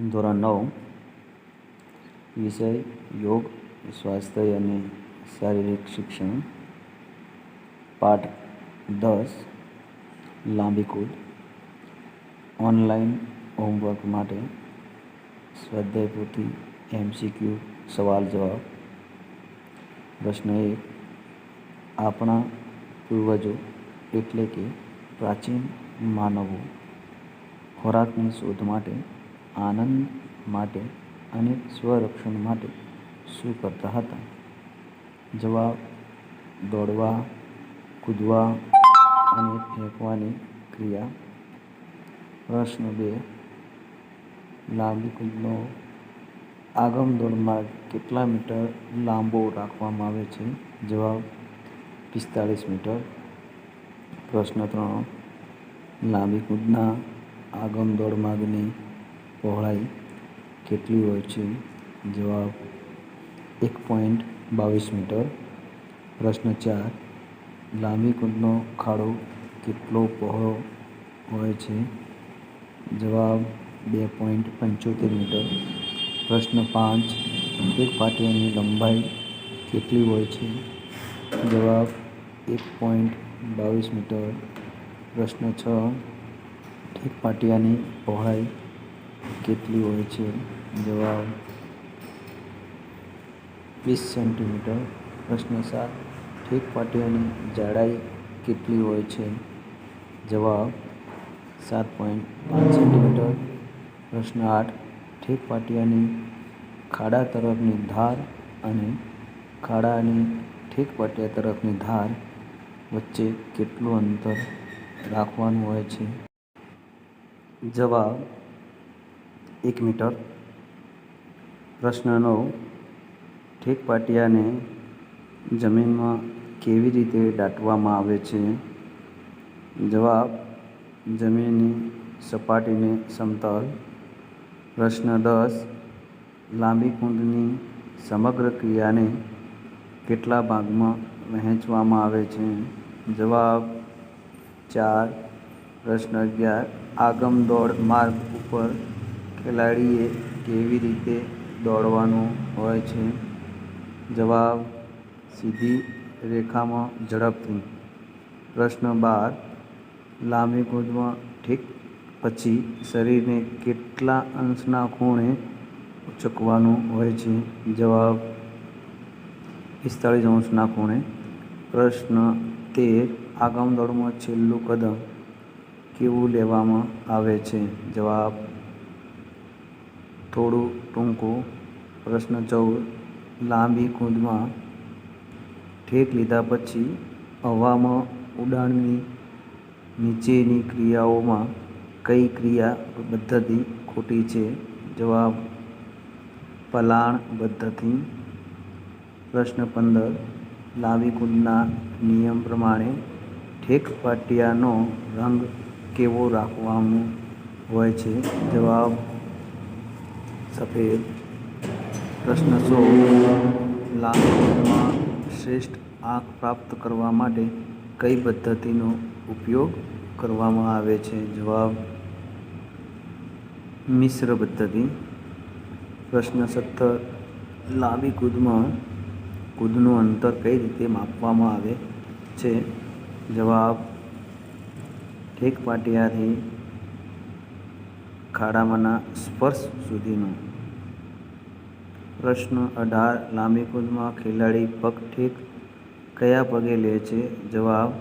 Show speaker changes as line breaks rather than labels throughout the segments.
ધોરણ નવ, વિષય યોગ, સ્વાસ્થ્ય અને શારીરિક શિક્ષણ. પાઠ દસ, લાંબી કૂદ. ઓનલાઈન હોમવર્ક માટે સ્વાધ્યાય પોથી એમસીક્યુ સવાલ જવાબ. પ્રશ્ન એક, આપણા પૂર્વજો એટલે કે પ્રાચીન માનવો ખોરાકની શોધ માટે આનંદ માટે અને સ્વરક્ષણ માટે શું કરતા હતા? જવાબ, દોડવા, કૂદવા અને ફેંકવાની ક્રિયા. પ્રશ્ન બે, લાંબી કૂદનો આગમદોડ માર્ગ કેટલા મીટર લાંબો રાખવામાં આવે છે? જવાબ, પિસ્તાળીસ મીટર. પ્રશ્ન ત્રણ, લાંબી કૂદના આગમ દોડ માર્ગની પહોળાઈ કેટલી હોય છે? જવાબ એક પોઈન્ટ બાવીસ મીટર. પ્રશ્ન ચાર, લાંબી કુંડનો ખાડો કેટલો પહોળો હોય છે? જવાબ બે પોઈન્ટ પંચોતેર મીટર. પ્રશ્ન પાંચ, એક પાટિયાની લંબાઈ કેટલી હોય છે? જવાબ એક પોઈન્ટ બાવીસ મીટર. પ્રશ્ન છ, એક પાટિયાની પહોળાઈ કેટલી હોય છે? જવાબ વીસ સેન્ટીમીટર. પ્રશ્ન સાત. ઠીક પાટિયાની જાડાઈ કેટલી હોય છે? જવાબ સાત પોઈન્ટ પાંચ સેન્ટીમીટર. પ્રશ્ન આઠ. ઠીક પાટિયાની ખાડા તરફની ધાર અને ખાડાની ઠીક પાટિયા તરફની ધાર વચ્ચે કેટલું અંતર રાખવાનું હોય છે? જવાબ એક મીટર. પ્રશ્ન નવ ઠેક પાટિયાને જમીનમાં કેવી રીતે દાટવામાં આવે છે? જવાબ, જમીનની સપાટીને સમતલ. પ્રશ્ન દસ, લાંબી કુંડની સમગ્ર ક્રિયાને કેટલા ભાગમાં વહેંચવામાં આવે છે? જવાબ, ચાર. પ્રશ્ન અગિયાર, આગમદોડ માર્ગ ઉપર ખેલાડીએ કેવી રીતે દોડવાનું હોય છે? જવાબ સીધી રેખામાં ઝડપથી. પ્રશ્ન બાર. લાંબી કૂદમાં ઠીક પછી શરીરને કેટલા અંશના ખૂણે ઉચકવાનું હોય છે? જવાબ પિસ્તાળીસ અંશના ખૂણે. પ્રશ્ન તેર. આગમદોડમાં છેલ્લું કદમ કેવું લેવામાં આવે છે? જવાબ થોડું ટૂંકું પ્રશ્ન ચૌદ લાંબી કૂદમાં ઠેક લીધા પછી હવામાં ઉડાણની નીચેની ક્રિયાઓમાં કઈ ક્રિયા પદ્ધતિ ખોટી છે? જવાબ પલાણ પદ્ધતિ પ્રશ્ન પંદર, લાંબી કૂદના નિયમ પ્રમાણે ઠેક પાટિયાનો રંગ કેવો રાખવાનો હોય છે? જવાબ સફેદ પ્રશ્ન સો. લાંબી શ્રેષ્ઠ આંખ પ્રાપ્ત કરવા માટે કઈ પદ્ધતિનો ઉપયોગ કરવામાં આવે છે? જવાબ મિશ્ર પદ્ધતિ. પ્રશ્ન સત્તર. લાંબી કૂદમાં કૂદનું અંતર કઈ રીતે માપવામાં આવે છે? જવાબ ઠેક પાટિયાથી ખાડામાંના સ્પર્શ સુધીનું. પ્રશ્ન અઢાર, લાંબી કૂદમાં ખેલાડી પગ ઠીક કયા પગે લે છે? જવાબ,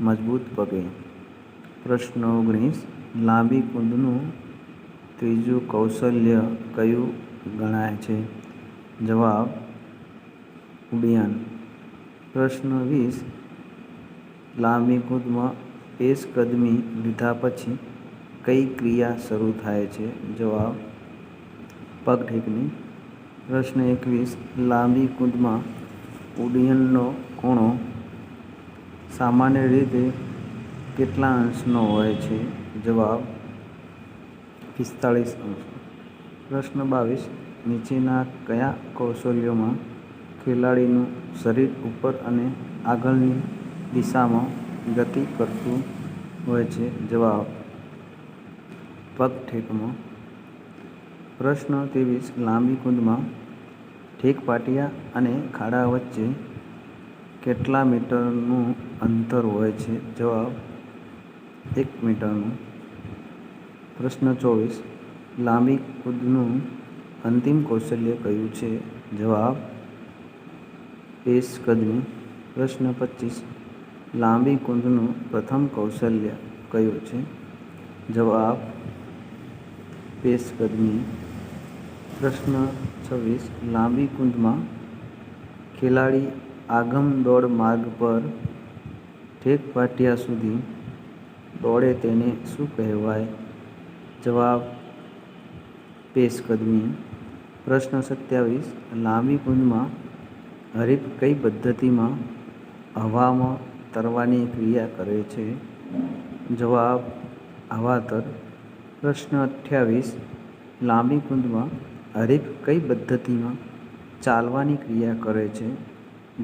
મજબૂત પગે. પ્રશ્ન ઓગણીસ, લાંબી કૂદનું ત્રીજું કૌશલ્ય કયું ગણાય છે? જવાબ, ઉડ્ડયન. પ્રશ્ન વીસ, લાંબી કૂદમાં પેશકદમી લીધા પછી કઈ ક્રિયા શરૂ થાય છે? જવાબ, પગ ઠેકની પ્રશ્ન એકવીસ, લાંબી કૂદમાં ઉડ્ડયનનો ખૂણો સામાન્ય રીતે કેટલા અંશનો હોય છે? જવાબ, પિસ્તાળીસ અંશ. પ્રશ્ન બાવીસ, નીચેના કયા કૌશલ્યોમાં ખેલાડીનું શરીર ઉપર અને આગળની દિશામાં ગતિ કરતું હોય છે? જવાબ પગ ઠેકમાં પ્રશ્ન ત્રેવીસ લાંબી કુંદમાં ઠેક પાટિયા અને ખાડા વચ્ચે કેટલા મીટરનું અંતર હોય છે? જવાબ, એક મીટરનું. પ્રશ્ન ચોવીસ, લાંબી કુદનું અંતિમ કૌશલ્ય કયું છે? જવાબ પેશ કદમી પ્રશ્ન પચીસ, લાંબી કુંદનું પ્રથમ કૌશલ્ય કયું છે? જવાબ પેશ કદમી પ્રશ્ન છવ્વીસ. લાંબી કુંદમાં ખેલાડી આગમ દોડ માર્ગ પર ઠેક પાટિયા સુધી દોડે તેને શું કહેવાય? જવાબ પેશકદમી પ્રશ્ન સત્યાવીસ. લાંબી કુંજમાં હરીફ કઈ પદ્ધતિમાં હવામાં તરવાની ક્રિયા કરે છે? જવાબ હવાતર પ્રશ્ન અઠ્યાવીસ. લાંબી કુંદમાં હરીફ કઈ પદ્ધતિમાં ચાલવાની ક્રિયા કરે છે?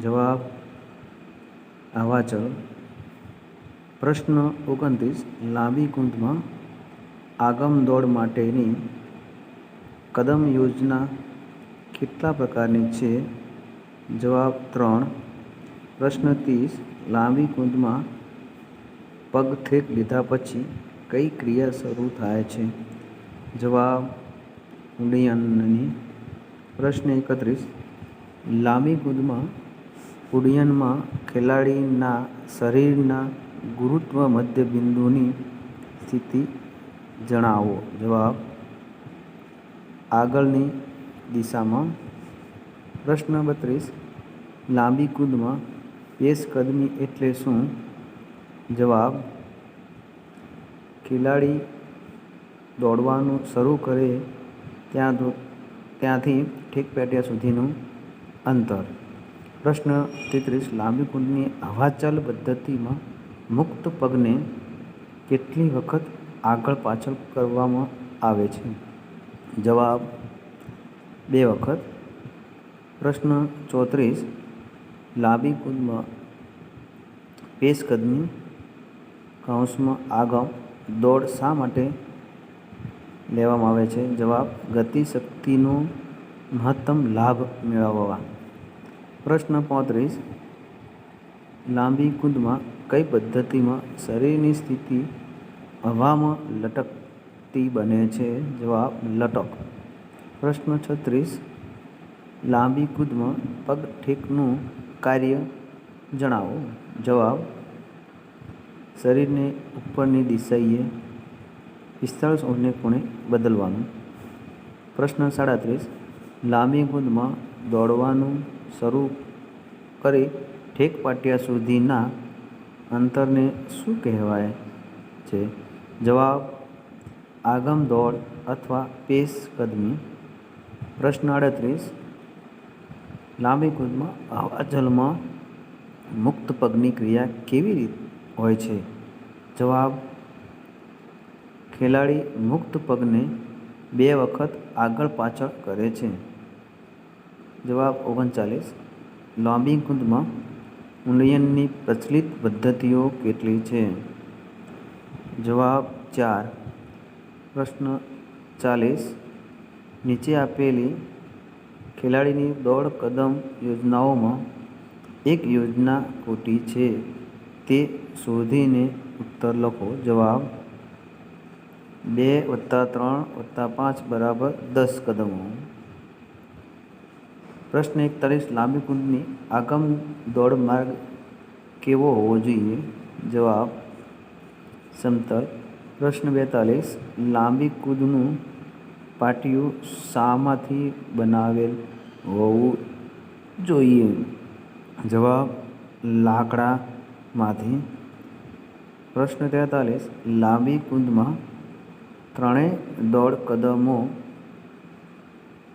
જવાબ હવાચળ પ્રશ્ન ઓગણત્રીસ. લાંબી કુંદમાં આગમ દોડ માટેની કદમ યોજના કેટલા પ્રકારની છે? જવાબ ત્રણ. પ્રશ્ન ત્રીસ. લાંબી કુંદમાં પગ થેક લીધા પછી કઈ ક્રિયા શરૂ થાય છે? જવાબ ઉડ્ડયનની પ્રશ્ન એકત્રીસ. લાંબી કૂદમાં ઉડ્ડયનમાં ખેલાડીના શરીરના ગુરુત્વ મધ્ય બિંદુની સ્થિતિ જણાવો. જવાબ આગળની દિશામાં. પ્રશ્ન બત્રીસ. લાંબી કૂદમાં પેશકદમી એટલે શું? જવાબ ખેલાડી દોડવાનું શરૂ કરે ત્યાં ત્યાંથી ઠીક પેટિયા સુધીનું અંતર. પ્રશ્ન તેત્રીસ, લાંબી કુંડની હવાચાલ પદ્ધતિમાં મુક્ત પગને કેટલી વખત આગળ પાછળ કરવામાં આવે છે? જવાબ બે વખત. પ્રશ્ન ચોત્રીસ, લાંબી કૂદમાં પેશકદમી કૌંસમાં આગળ દોડ શા માટે લેવામાં આવે છે? જવાબ, ગતિશક્તિનો મહત્તમ લાભ મેળવવા. પ્રશ્ન પાંત્રીસ. લાંબી કૂદમાં કઈ પદ્ધતિમાં શરીરની સ્થિતિ હવામાં લટકતી બને છે? જવાબ, લટક. પ્રશ્ન છત્રીસ. લાંબી કૂદમાં પગ ઠેકનું કાર્ય જણાવો. જવાબ શરીરને ઉપરની દિશાએ પિસ્તાળીસ અંશને ખૂણે બદલવાનું? પ્રશ્ન સાડત્રીસ. લાંબી કૂદમાં દોડવાનું શરૂ કરી ઠેક પાટિયા સુધીના અંતરને શું કહેવાય છે? જવાબ, આગમ દોડ અથવા પેશ કદમી. પ્રશ્ન આડત્રીસ. લાંબી કૂદમાં હવા જલમાં મુક્ત પગની ક્રિયા કેવી રીત હોય છે. જવાબ, ખેલાડી મુક્ત પગને બે વખત આગળ પાછળ કરે છે. જવાબ, ઓગણચાલીસ. લાંબી કુંદમાં ઉન્નયનની પ્રચલિત પદ્ધતિઓ કેટલી છે? જવાબ, ચાર. પ્રશ્ન, ચાલીસ. નીચે આપેલી ખેલાડીની દોડ કદમ યોજનાઓમાં એક યોજના ખોટી છે. તે શોધીને ઉત્તર લખો. જવાબ બે વત્તા ત્રણ વત્તા પાંચ બરાબર દસ કદમો. પ્રશ્ન એકતાલીસ, લાંબી કુંડની આગમ દોડ માર્ગ કેવો હોવો જોઈએ? જવાબ સમતલ. પ્રશ્ન બેતાલીસ, લાંબી કૂદનું પાટિયું શામાંથી બનાવેલ હોવું જોઈએ? જવાબ લાકડામાંથી પ્રશ્ન તેતાલીસ, લાંબી કુંદમાં ત્રણેય દોડ કદમો,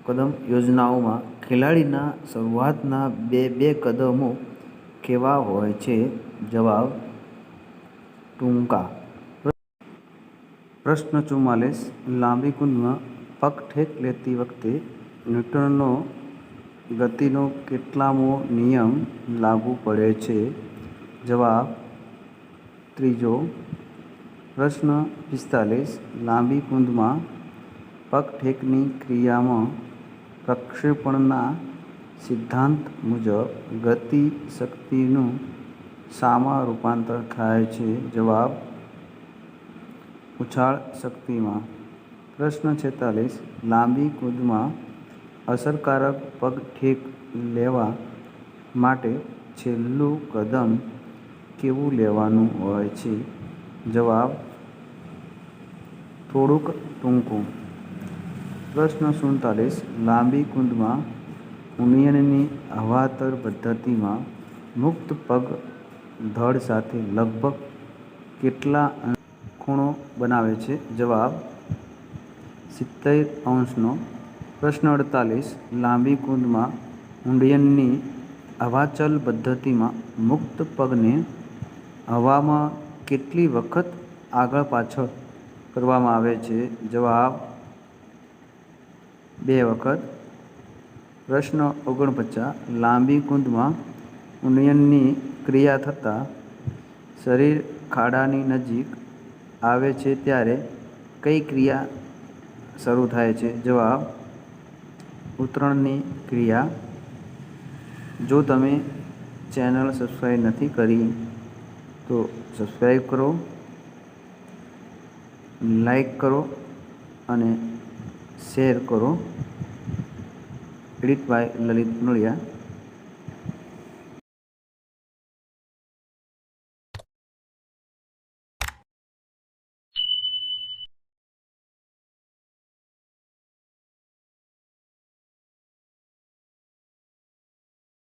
કદમ યોજનાઓમાં ખેલાડીના શરૂઆતના બે બે કદમો કેવા હોય છે? જવાબ, ટૂંકા. પ્રશ્ન ચુમ્માલીસ લાંબી કુંદમાં પગ ઠેક લેતી વખતે ન્યૂટનનો ગતિનો કેટલામો નિયમ લાગુ પડે છે? જવાબ ત્રીજો પ્રશ્ન પિસ્તાલીસ. લાંબી કુંદમાં પગઠેકની ક્રિયામાં પ્રક્ષેપણના સિદ્ધાંત મુજબ ગતિ શક્તિનું શામાં રૂપાંતર થાય છે. જવાબ ઉછાળ શક્તિમાં. પ્રશ્ન છેતાલીસ. લાંબી કૂદમાં અસરકારક પગઠેક લેવા માટે છેલ્લું કદમ કેવું લેવાનું હોય છે? જવાબ, થોડુંક ટૂંકું. પ્રશ્ન સુડતાલીસ. લાંબી કુંદમાં ઉમિયનની હવાતર પદ્ધતિમાં મુક્ત પગ ધડ સાથે લગભગ કેટલા ખૂણો બનાવે છે? જવાબ, સિત્તેર અંશનો. પ્રશ્ન અડતાલીસ. લાંબી કુંદમાં ઉડ્ડયનની હવાચલ પદ્ધતિમાં મુક્ત પગને હવામાં કેટલી વખત આગળ પાછળ કરવામાં આવે છે? જવાબ, બે વખત. પ્રશ્ન ઓગણપચાસ, લાંબી કુંદમાં ઉન્નયનની ક્રિયા થતાં શરીર ખાડાની નજીક આવે છે ત્યારે કઈ ક્રિયા શરૂ થાય છે? જવાબ, ઉતરણની ક્રિયા. જો તમે ચેનલ સબસ્ક્રાઈબ નથી કરી તો સબસ્ક્રાઈબ કરો લાઈક કરો અને શેર કરો. Edit by Lalit નોળિયા